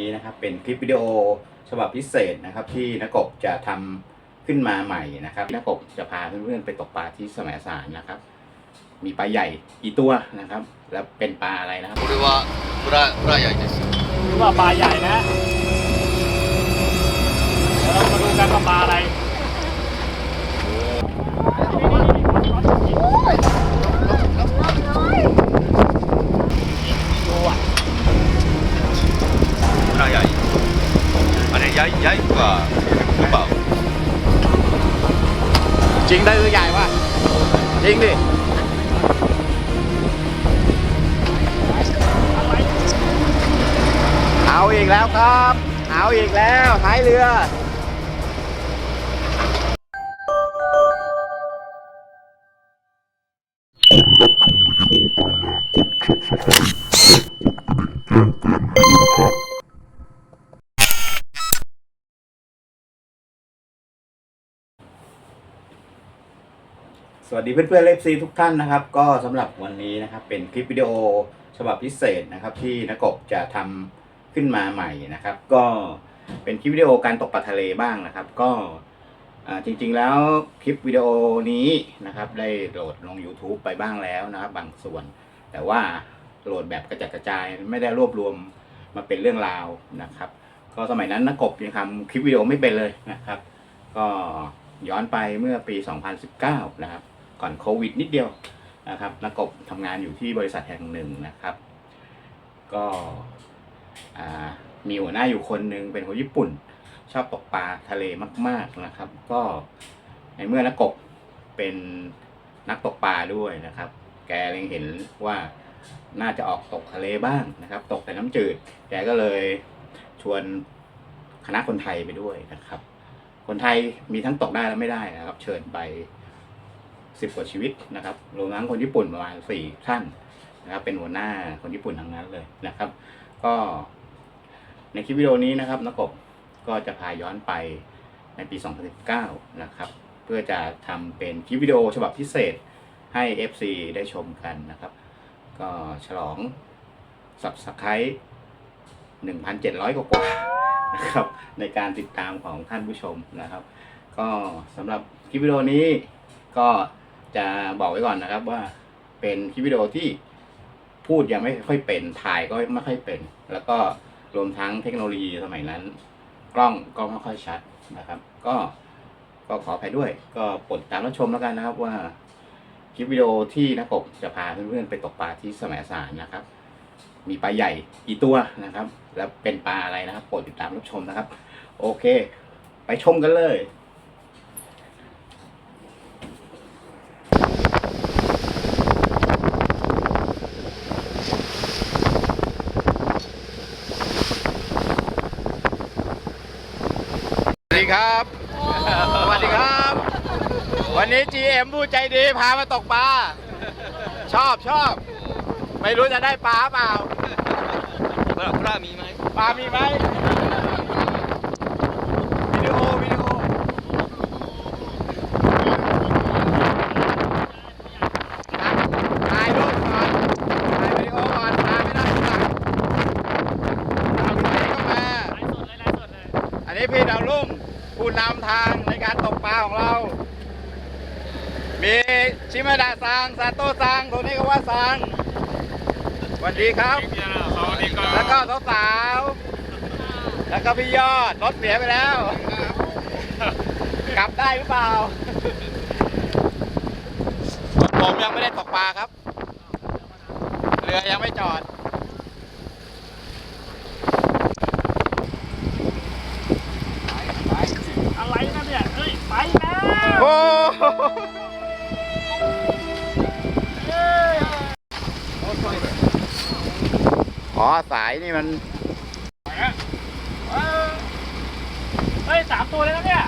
ี้นะครับเป็นคลิปวิดีโอฉบับพิเศษนะครับที่นักกบจะทำขึ้นมาใหม่นะครับนักกบจะพาเพื่อนๆไปตกปลาที่สมัยสารนะครับ มีปลาใหญ่กี่ตัวนะครับ แล้วเป็นปลาอะไรนะครับเรียกว่าปลาปลาใหญ่ที่สุดเรีว่าปลาใหญ่นะเรามาดูกันว่าปลาอะไร ย้ายย้ายกว่าหรือเปล่า จริงได้เรือใหญ่วะจริงดิเอาอีกแล้วครับ เอาอีกแล้วท้ายเรือคนติดีโอกด subscribe กดกระดิ่งแจ้งเตือนให้นะครั สวัสดีเพื่อนๆเลฟซีทุกท่านนะครับ ก็สำหรับวันนี้นะครับเป็นคลิปวิดีโอฉบับพิเศษนะครับ ที่นกบจะทำขึ้นมาใหม่นะครับ ก็เป็นคลิปวิดีโอการตกปลาทะเลบ้างนะครับ ก็จริงๆแล้วคลิปวิดีโอนี้นะครับได้โหลดลง YouTube ไปบ้างแล้วนะครับ บางส่วน แต่ว่าโหลดแบบกระจัดกระจายไม่ได้รวบรวมมาเป็นเรื่องราวนะครับ ก็สมัยนั้นนกบยังทำคลิปวิดีโอไม่เป็นเลยนะครับ ก็ย้อนไปเมื่อปี 2019 นะครับ ก่อนโควิดนิดเดียวนะครับนักกบทำงานอยู่ที่บริษัทแห่งหนึ่งนะครับ ก็มีหัวหน้าอยู่คนหนึ่งเป็นคนญี่ปุ่น ชอบตกปลาทะเลมาก ๆนะครับ ก็ในเมื่อนักกบเป็นนักตกปลาด้วยนะครับ แกเล็งเห็นว่าน่าจะออกตกทะเลบ้างนะครับ ตกแต่น้ำจืด แกก็เลยชวนคณะคนไทยไปด้วยนะครับ คนไทยมีทั้งตกได้และไม่ได้นะครับ เชิญไป สิบกว่าชีวิตนะครับรวมทั้งคนญี่ปุ่นประมาณสี่ท่านนะครับเป็นหัวหน้าคนญี่ปุ่นทั้งนั้นเลยนะครับ ก็ในคลิปวิดีโอนี้นะครับนกบก็จะพาย้อนไปในปี 2019 นะครับ เพื่อจะทำเป็นคลิปวิดีโอฉบับพิเศษให้ FC ได้ชมกันนะครับ ก็ฉลอง Subscribe 1,700 กว่าๆนะครับในการติดตามของท่านผู้ชมนะครับ ก็สำหรับคลิปวิดีโอนี้ก็ จะบอกไว้ก่อนนะครับว่าเป็นคลิปวิดีโอที่พูดยังไม่ค่อยเป็นถ่ายก็ไม่ค่อยเป็น แล้วก็รวมทั้งเทคโนโลยีสมัยนั้น กล้องก็ไม่ค่อยชัดนะครับ ก็ก็ขออภัยด้วย ก็โปรดตามรับชมแล้วกันนะครับว่าคลิปวิดีโอที่นักกบจะพาเพื่อนๆไปตกปลาที่แสมสารนะครับ มีปลาใหญ่กี่ตัวนะครับ แล้วเป็นปลาอะไรนะครับโปรดติดตามรับชมนะครับ โอเค ไปชมกันเลย สวัสดีครับ สวัสดีครับ วันนี้ GM ผู้ใจดีพามาตกปลา ชอบชอบ ไม่รู้จะได้ปลาเปล่าปลามีไหมปลามีไหม ชิมาดาซังซาโต้ซังตัวนี้ก็ว่าซังสวัสดีครับ แล้วก็สาวๆแล้วก็พี่ยอดรถเสียไปแล้ว กลับได้หรือเปล่าส่วนผมยังไม่ได้ตกปลาครับ เรือยังไม่จอด อ๋อสายนี่มัน เฮ้ยสามตัวเลยนะเนี่ย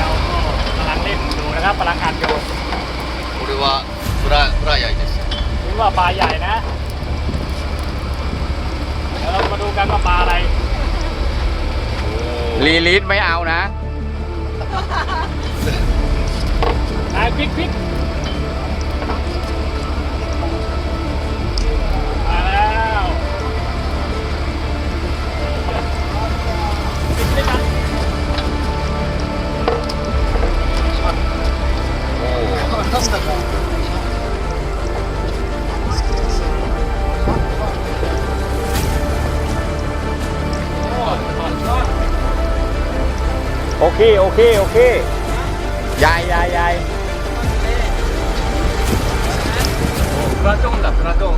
เรากำลังเล่นดูนะครับกำลังอัดอยู่ これはフラフライアイです หรือว่าปลาใหญ่นะ เดี๋ยวเรามาดูกันว่าปลาอะไร ลีลิสไม่เอานะ พลิกพลิกมาแล้วพลิกได้ไหมโอเค โอเค โอเค ラト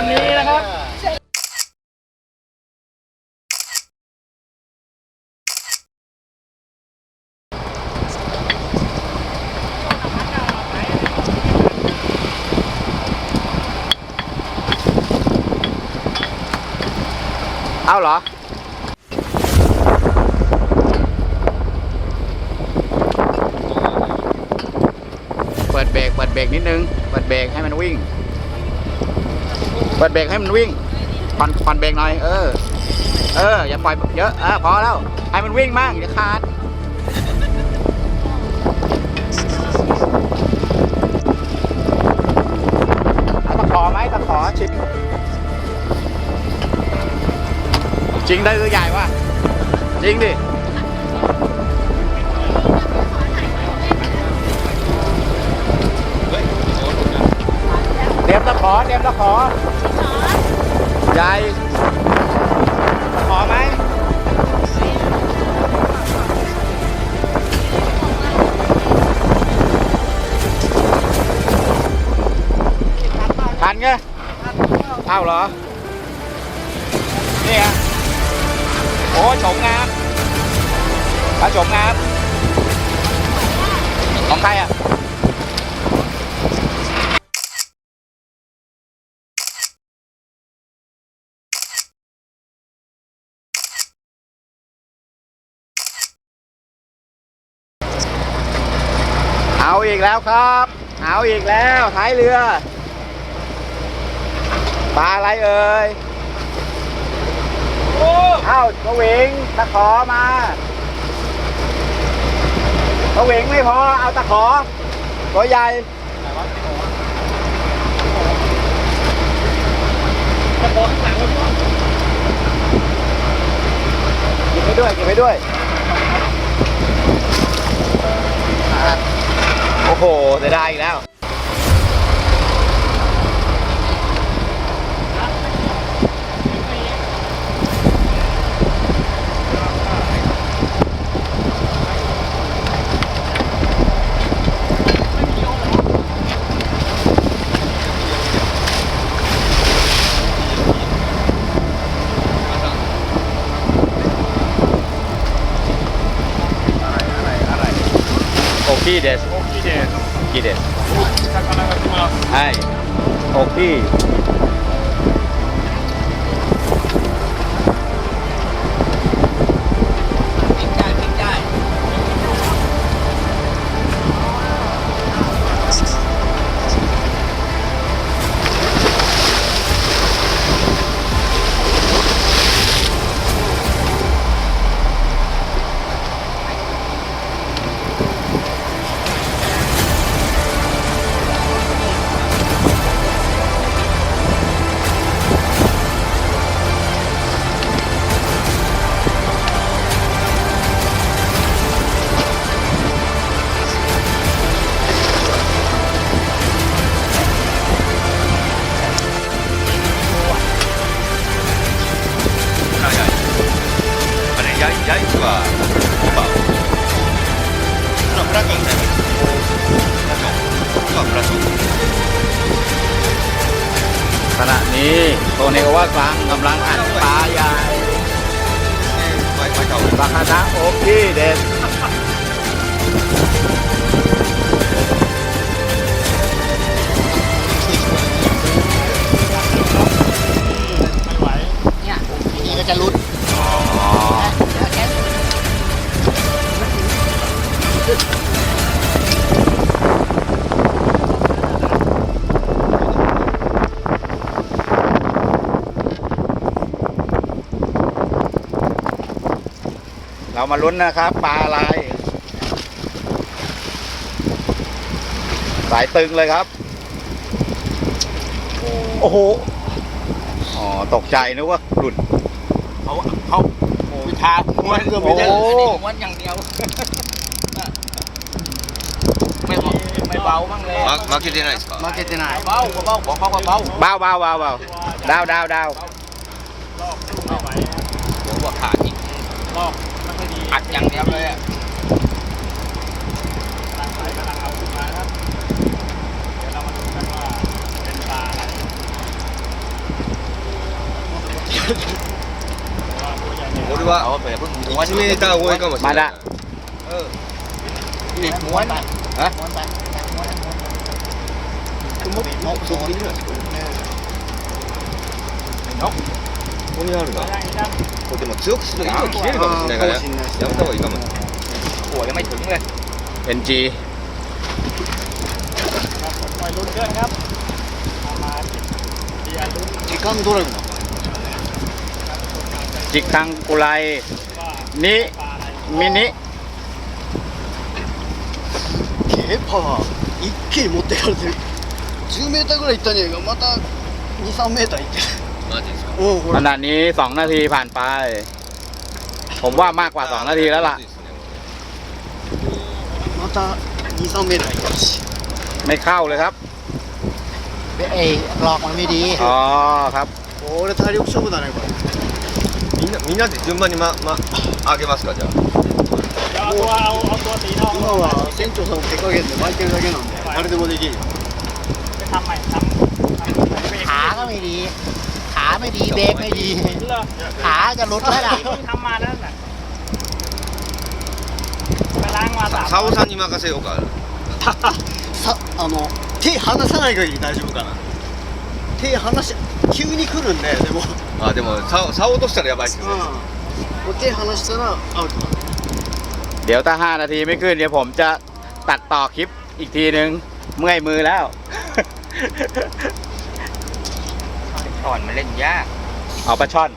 วันนี้นะครับเอาเหรอ เปิดเบรก เปิดเบรกนิดนึง เปิดเบรกให้มันวิ่ง เปิดเบรกให้มันวิ่งผ่อนผ่อนเบรกหน่อย เออ เออ อย่าปล่อยเยอะเออพอแล้ว ให้มันวิ่งมั่งอย่าขาดตะขอไหมตะขอชิงจริงได้ตัวใหญ่วะจริงดิเตรียมตะขอเตรียมตะขอาเหรอ นี่ฮะโอ้โฉมงามปลาโฉมงามของใครอะเอาอีกแล้วครับ เอาอีกแล้วท้ายเรือ ปลาอะไรเอ่ยเอ้าสวิงตะขอมาสวิงไม่พอ เอาตะขอตัวใหญ่ตะโกนข้างหลังเลยพี่เก็บไปด้วยเก็บไปด้วย โอ้โหเสียดายอีกแล้ว きいです。大きいです。大きいです。魚が来ます。はい。大きい。ややいちは5番ほらブラックが打たれてるブラック5番ブラックขณะนี้โตเนกาวะกลางกำลังอัดปลาใหญ่ไว้ไเก่าปลาคานะโอเคเด็ดไม่ไหวเนี่ยนี่ก็จะรุด เรามาลุ้นนะครับปลาอะไรสายตึงเลยครับ โอ้โห อ๋อ ตกใจนึกว่าหลุด เขาเขาวิชาม้วนก็ไม่ได้อันม้วนอย่างเดียว ไม่เบาไม่เบาบ้างเลยมาเก็ตไหนส์มาเก็ตไหนเบาเบาบอกเบาเบาเบาเบาเบาเบาดาวดาวดาวรอบขาด อัดอย่างเดียวเลยอะตัดสายกำลังเอาขึ้มาครับ เดี๋ยวเรามาดูกันว่าเป็นปลาอะไรผมดูว่าวันนี้ถ้าโวยก็มาได้เออนี่ม้วนฮะม้วนไปม้วนม้นมุกมุกสุงนี่เลยนก こにあるな ได้ยัง これでも強くすると糸切れるかもしれないからやめた方がいいかも โอ้ยยังไม่ถึงเลย NG ครับปล่อยลุ้นเกินครับเอามาจิบเบียร์ลุ้น 時間ドラゴン จิกคังกุไล ว่า นิ ปลาอะไร มินิ ケーパー一気に持ってかれてる10メーターぐらい行ったんじゃないかまた23メーター行ってる マジですかうんほ ข ら นาดนี้ 2 นาทีผ่านไป ผมว่ามากกว่า 2 นาทีแล้วล่ะ また23メーター行ったし ไม่เข้าเลยครับ เอ้ยหลอกมันไม่ดี อ๋อครับ これ体力勝負だねこれみんなみんなで順番にまま上げますかじゃあ เดี๋ยวเอาตัวเอาเอาตัวสีทอง 今は船長さんの手加減で巻いてるだけなんで誰でもできるよ ไปทำใหม่ทำทำเบรก ขาก็ไม่ดี ขา ไม่ดีเบรกไม่ดี เหรอ ขาจะหลุดแล้วล่ะ เพิ่งทำมานั่นแหละไปล้างมาสาม さおさんに任せようかさあの手離さない限り大丈夫かな手離し急に来るんででも、あでもさおさお落としたらやばいですうんよね、もう手離したらアウトだ เดี๋ยวถ้า 5 นาทีไม่ขึ้น เดี๋ยวผมจะตัดต่อคลิปอีกทีนึง เมื่อยมือแล้ว อ่อนมันเล่นยาก เอาปลาช่อน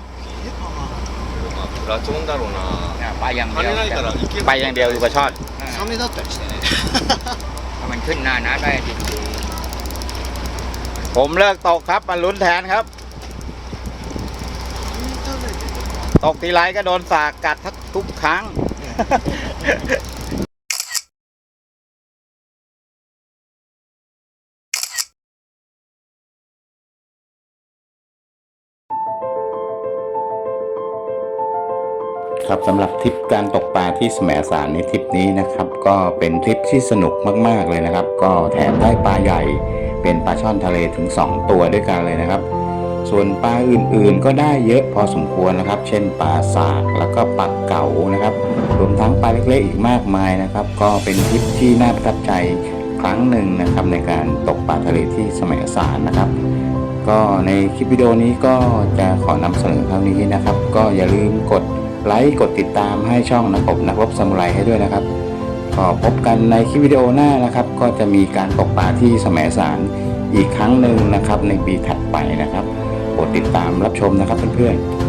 まあラチョンだろうな เนี่ยไปอย่าง 跳 เดียว ねないからいける ไปอย่างเดียวคือปลาช่อน サメだったりしてね ถ้ามันขึ้นหน้าน้ำได้ดี ผมเลิกตกครับมาลุ้นแทนครับ ตกทีไรก็โดนสากกัดทักทุกครั้ง ครับสำหรับทริปการตกปลาที่แสมสารในทริปนี้นะครับ ก็เป็นทริปที่สนุกมากๆเลยนะครับ ก็แถมได้ปลาใหญ่ เป็นปลาช่อนทะเลถึง 2 ตัวด้วยกันเลยนะครับ ส่วนปลาอื่นๆ ก็ได้เยอะพอสมควรนะครับ เช่นปลาสากแล้วก็ปลาเก๋านะครับรวมทั้งปลาเล็กๆอีกมากมายนะครับ ก็เป็นทริปที่น่าประทับใจครั้งหนึ่งนะครับในการตกปลาทะเลที่แสมสารนะครับก็ในคลิปวิดีโอนี้ก็จะขอนำเสนอเท่านี้นะครับ ก็อย่าลืมกด ไลค์กดติดตามให้ช่องนักบนักรบสมุไรให้ด้วยนะครับก็พบกันในคลิปวิดีโอหน้านะครับ ก็จะมีการตกปลาที่แสมสารอีกครั้งหนึ่งนะครับ ในปีถัดไปนะครับโปรดติดตามรับชมนะครับเพื่อนๆ